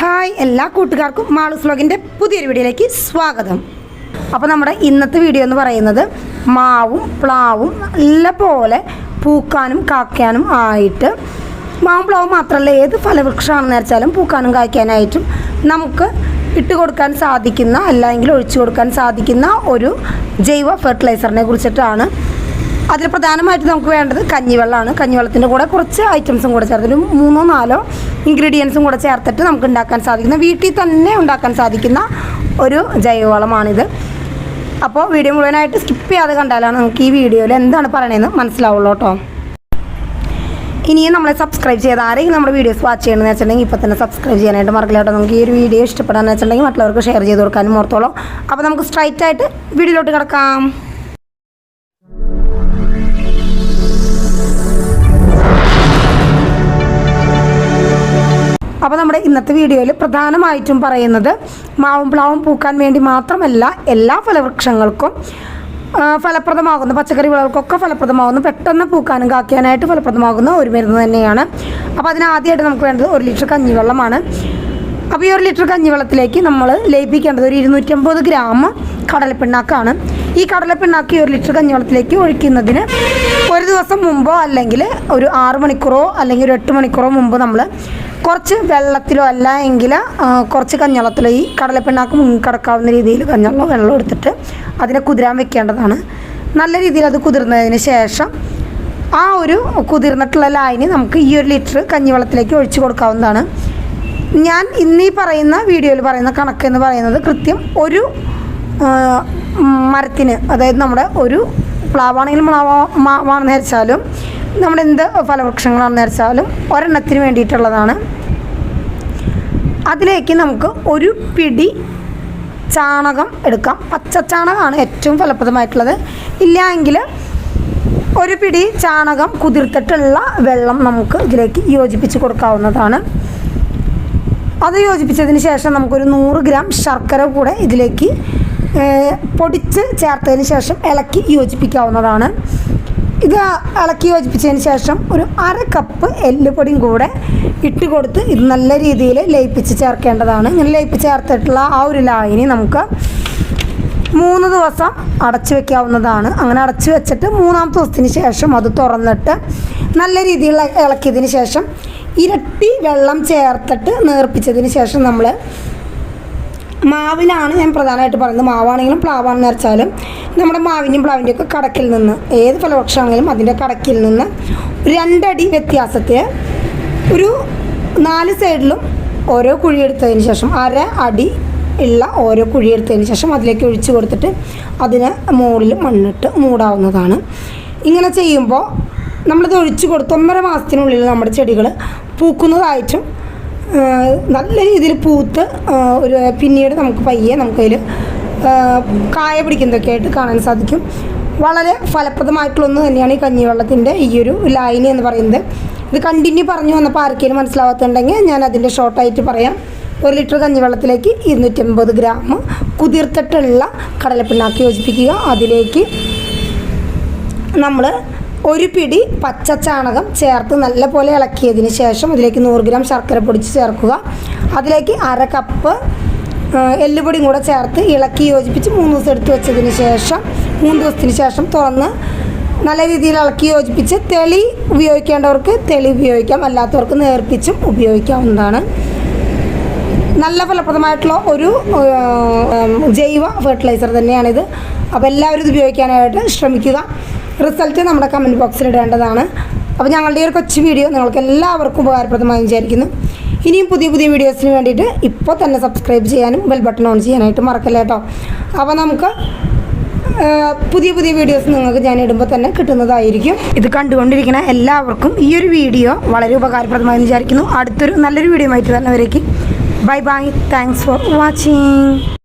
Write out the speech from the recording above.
Hi എല്ലാ കൂട്ടുകാർക്കും മാളൂസ് വ്ലോഗിന്റെ പുതിയൊരു വീഡിയോയിലേക്ക് സ്വാഗതം. അപ്പോൾ നമ്മുടെ ഇന്നത്തെ വീഡിയോ എന്ന് പറയുന്നത് മാവും പ്ലാവും നല്ല പോലെ പൂക്കാനും കാക്കാനും ആയിട്ട് മാവും പ്ലാവും മാത്രമല്ല ഏത് ഫലവൃക്ഷമാണെന്ന് വെച്ചാലും പൂക്കാനും കായ്ക്കാനായിട്ടും നമുക്ക് ഇട്ട് കൊടുക്കാൻ സാധിക്കുന്ന അല്ലെങ്കിൽ ഒഴിച്ചു കൊടുക്കാൻ സാധിക്കുന്ന ഒരു ജൈവ ഫെർട്ടിലൈസറിനെ കുറിച്ചിട്ടാണ്. അതിൽ പ്രധാനമായിട്ട് നമുക്ക് വേണ്ടത് കഞ്ഞിവെള്ളമാണ്. കഞ്ഞിവെള്ളത്തിന്റെ കൂടെ കുറച്ച് ഐറ്റംസും കൂടെ ചേർത്ത് ഒരു മൂന്നോ നാലോ ഇൻഗ്രീഡിയൻസും കൂടെ ചേർത്തിട്ട് നമുക്ക് ഉണ്ടാക്കാൻ സാധിക്കുന്ന വീട്ടിൽ തന്നെ ഉണ്ടാക്കാൻ സാധിക്കുന്ന ഒരു ജൈവവളമാണിത്. അപ്പോൾ വീഡിയോ മുഴുവനായിട്ട് സ്കിപ്പ് ചെയ്യാതെ കണ്ടാലാണ് നമുക്ക് ഈ വീഡിയോയിൽ എന്താണ് പറയണതെന്ന് മനസ്സിലാവുള്ളൂ കേട്ടോ. ഇനിയും നമ്മളെ സബ്സ്ക്രൈബ് ചെയ്ത് ആരെങ്കിലും നമ്മുടെ വീഡിയോസ് വാച്ച് ചെയ്യണമെന്ന് വെച്ചിട്ടുണ്ടെങ്കിൽ ഇപ്പോൾ തന്നെ സബ്സ്ക്രൈബ് ചെയ്യാനായിട്ട് മറക്കില്ല കേട്ടോ. നമുക്ക് ഈ ഒരു വീഡിയോ ഇഷ്ടപ്പെടാന്ന് വെച്ചിട്ടുണ്ടെങ്കിൽ മറ്റുള്ളവർക്ക് ഷെയർ ചെയ്ത് കൊടുക്കാനും ഓർത്തോളൂ. അപ്പോൾ നമുക്ക് സ്ട്രൈറ്റ് ആയിട്ട് വീഡിയോയിലോട്ട് കിടക്കാം. ഇന്നത്തെ വീഡിയോയിൽ പ്രധാനമായിട്ടും പറയുന്നത് മാവും പ്ലാവും പൂക്കാൻ വേണ്ടി മാത്രമല്ല എല്ലാ ഫലവൃക്ഷങ്ങൾക്കും ഫലപ്രദമാകുന്ന പച്ചക്കറി വിളകൾക്കൊക്കെ ഫലപ്രദമാകുന്ന പെട്ടെന്ന് പൂക്കാനും കാക്കാനായിട്ട് ഫലപ്രദമാകുന്ന ഒരു മരുന്ന് തന്നെയാണ്. അപ്പോൾ അതിനാദ്യമായിട്ട് നമുക്ക് വേണ്ടത് ഒരു ലിറ്റർ കഞ്ഞിവെള്ളമാണ്. അപ്പോൾ ഈ ഒരു ലിറ്റർ കഞ്ഞിവെള്ളത്തിലേക്ക് നമ്മൾ ലയിപ്പിക്കേണ്ടത് ഒരു ഇരുന്നൂറ്റമ്പത് ഗ്രാം കടലപ്പിണ്ണാക്കാണ്. ഈ കടലപ്പിണ്ണാക്ക് ഒരു ലിറ്റർ കഞ്ഞിവെള്ളത്തിലേക്ക് ഒഴിക്കുന്നതിന് ഒരു ദിവസം മുമ്പോ അല്ലെങ്കിൽ ഒരു ആറ് മണിക്കൂറോ അല്ലെങ്കിൽ ഒരു എട്ട് മണിക്കൂറോ മുമ്പ് നമ്മൾ കുറച്ച് വെള്ളത്തിലോ അല്ല എങ്കിൽ കുറച്ച് കഞ്ഞളത്തിലോ ഈ കടലപ്പിണ്ണാക്ക് മുങ്ങിക്കിടക്കാവുന്ന രീതിയിൽ കഞ്ഞളോ വെള്ളം എടുത്തിട്ട് അതിനെ കുതിരാൻ വെക്കേണ്ടതാണ്. നല്ല രീതിയിൽ അത് കുതിർന്നതിന് ശേഷം ആ ഒരു കുതിർന്നിട്ടുള്ള ലായനി നമുക്ക് ഈ ഒരു ലിറ്റർ കഞ്ഞിവെള്ളത്തിലേക്ക് ഒഴിച്ചു കൊടുക്കാവുന്നതാണ്. ഞാൻ ഇന്നീ പറയുന്ന വീഡിയോയിൽ പറയുന്ന കണക്ക് എന്ന് പറയുന്നത് കൃത്യം ഒരു മരത്തിന് അതായത് നമ്മുടെ ഒരു പ്ലാവാണെങ്കിലും പ്ലാവാ മാവാണെന്ന് വെച്ചാലും നമ്മുടെ എന്ത് ഫലവൃക്ഷങ്ങളാണെന്ന് വെച്ചാലും ഒരെണ്ണത്തിന് വേണ്ടിയിട്ടുള്ളതാണ്. അതിലേക്ക് നമുക്ക് ഒരു പിടി ചാണകം എടുക്കാം. പച്ച ചാണകമാണ് ഏറ്റവും ഫലപ്രദമായിട്ടുള്ളത്. ഇല്ല എങ്കിൽ ഒരു പിടി ചാണകം കുതിർത്തിട്ടുള്ള വെള്ളം നമുക്ക് ഇതിലേക്ക് യോജിപ്പിച്ച് കൊടുക്കാവുന്നതാണ്. അത് യോജിപ്പിച്ചതിന് ശേഷം നമുക്കൊരു നൂറ് ഗ്രാം ശർക്കര കൂടെ ഇതിലേക്ക് പൊടിച്ച് ചേർത്തതിന് ശേഷം ഇളക്കി യോജിപ്പിക്കാവുന്നതാണ്. ഇത് ഇളക്കി യോജിപ്പിച്ചതിന് ശേഷം ഒരു അര കപ്പ് എല്ലുപൊടിയും കൂടെ ഇട്ട് കൊടുത്ത് ഇത് നല്ല രീതിയിൽ ലയിപ്പിച്ച് ചേർക്കേണ്ടതാണ്. ഇങ്ങനെ ലയിപ്പിച്ച് ചേർത്തിട്ടുള്ള ആ ഒരു ലായനി നമുക്ക് മൂന്ന് ദിവസം അടച്ചു വെക്കാവുന്നതാണ്. അങ്ങനെ അടച്ചു വെച്ചിട്ട് മൂന്നാമത്തെ ദിവസത്തിന് ശേഷം അത് തുറന്നിട്ട് നല്ല രീതിയിൽ ഇളക്കിയതിന് ശേഷം ഇരട്ടി വെള്ളം ചേർത്തിട്ട് നേർപ്പിച്ചതിന് ശേഷം നമ്മൾ മാവിലാണ് ഞാൻ പ്രധാനമായിട്ട് പറയുന്നത്. മാവാണെങ്കിലും പ്ലാവാണെന്ന് വെച്ചാലും നമ്മുടെ മാവിന്റെയും പ്ലാവിന്റെയും ഒക്കെ കടക്കിൽ നിന്ന് ഏത് ഫലവൃക്ഷമാണെങ്കിലും അതിന്റെ കടക്കിൽ നിന്ന് രണ്ടടി വ്യത്യാസത്തിൽ ഒരു നാല് സൈഡിലും ഓരോ കുഴിയെടുത്തതിന് ശേഷം അര അടി ഉള്ള ഓരോ കുഴിയെടുത്തതിന് ശേഷം അതിലേക്ക് ഒഴിച്ചു കൊടുത്തിട്ട് അതിന് മുകളിൽ മണ്ണിട്ട് മൂടാവുന്നതാണ്. ഇങ്ങനെ ചെയ്യുമ്പോൾ നമ്മളിത് ഒഴിച്ചു കൊടുത്ത് ഒന്നര മാസത്തിനുള്ളിൽ നമ്മുടെ ചെടികൾ പൂക്കുന്നതായിട്ടും നല്ല രീതിയിൽ പൂത്ത് ഒരു പിന്നീട് നമുക്ക് പയ്യെ നമുക്കതിൽ കായ പിടിക്കുന്നതൊക്കെ ആയിട്ട് കാണാൻ സാധിക്കും. വളരെ ഫലപ്രദമായിട്ടുള്ള ഒന്ന് തന്നെയാണ് ഈ കഞ്ഞിവെള്ളത്തിന്റെ ഈ ഒരു ലൈനി എന്ന് പറയുന്നത്. ഇത് കണ്ടിന്യൂ പറഞ്ഞു വന്നപ്പോൾ ആർക്കെങ്കിലും മനസ്സിലാവാത്തുണ്ടെങ്കിൽ ഞാൻ അതിന്റെ ഷോർട്ടായിട്ട് പറയാം. ഒരു ലിറ്റർ കഞ്ഞിവെള്ളത്തിലേക്ക് ഇരുന്നൂറ്റമ്പത് ഗ്രാം കുതിർത്തിട്ടുള്ള കടലപ്പിണ്ണാക്കി യോജിപ്പിക്കുക. അതിലേക്ക് നമ്മൾ ഒരു പിടി പച്ച ചാണകം ചേർത്ത് നല്ലപോലെ ഇളക്കിയതിന് ശേഷം അതിലേക്ക് നൂറ് ഗ്രാം ശർക്കര പൊടിച്ച് ചേർക്കുക. അതിലേക്ക് അര കപ്പ് എല്ലുപൊടിയും കൂടെ ചേർത്ത് ഇളക്കി യോജിപ്പിച്ച് മൂന്ന് ദിവസം എടുത്ത് വെച്ചതിന് ശേഷം മൂന്ന് ദിവസത്തിന് ശേഷം തുറന്ന് നല്ല രീതിയിൽ ഇളക്കി യോജിപ്പിച്ച് തെളി ഉപയോഗിക്കേണ്ടവർക്ക് തെളി ഉപയോഗിക്കാം. അല്ലാത്തവർക്ക് നേർപ്പിച്ചും ഉപയോഗിക്കാവുന്നതാണ്. നല്ല ഫലപ്രദമായിട്ടുള്ള ഒരു ജൈവ ഫെർട്ടിലൈസർ തന്നെയാണിത്. അപ്പോൾ എല്ലാവരും ഇത് ഉപയോഗിക്കാനായിട്ട് ശ്രമിക്കുക. റിസൾട്ട് നമ്മുടെ കമന്റ് ബോക്സിൽ ഇടേണ്ടതാണ്. അപ്പോൾ ഞങ്ങളുടെ ഈ ഒരു കൊച്ചു വീഡിയോ നിങ്ങൾക്ക് എല്ലാവർക്കും ഉപകാരപ്രദമായി വിചാരിക്കുന്നു. ഇനിയും പുതിയ പുതിയ വീഡിയോസിന് വേണ്ടിയിട്ട് ഇപ്പോൾ തന്നെ സബ്സ്ക്രൈബ് ചെയ്യാനും ബെൽ ബട്ടൺ ഓൺ ചെയ്യാനായിട്ട് മറക്കല്ല കേട്ടോ അപ്പോൾ നമുക്ക് പുതിയ പുതിയ വീഡിയോസ് നിങ്ങൾക്ക് ഞാൻ ഇടുമ്പോൾ തന്നെ കിട്ടുന്നതായിരിക്കും. ഇത് കണ്ടുകൊണ്ടിരിക്കുന്ന എല്ലാവർക്കും ഈ ഒരു വീഡിയോ വളരെ ഉപകാരപ്രദമായി വിചാരിക്കുന്നു. അടുത്തൊരു നല്ലൊരു വീഡിയോ ആയിട്ട് തന്നെ വരേക്ക് bye bye thanks for watching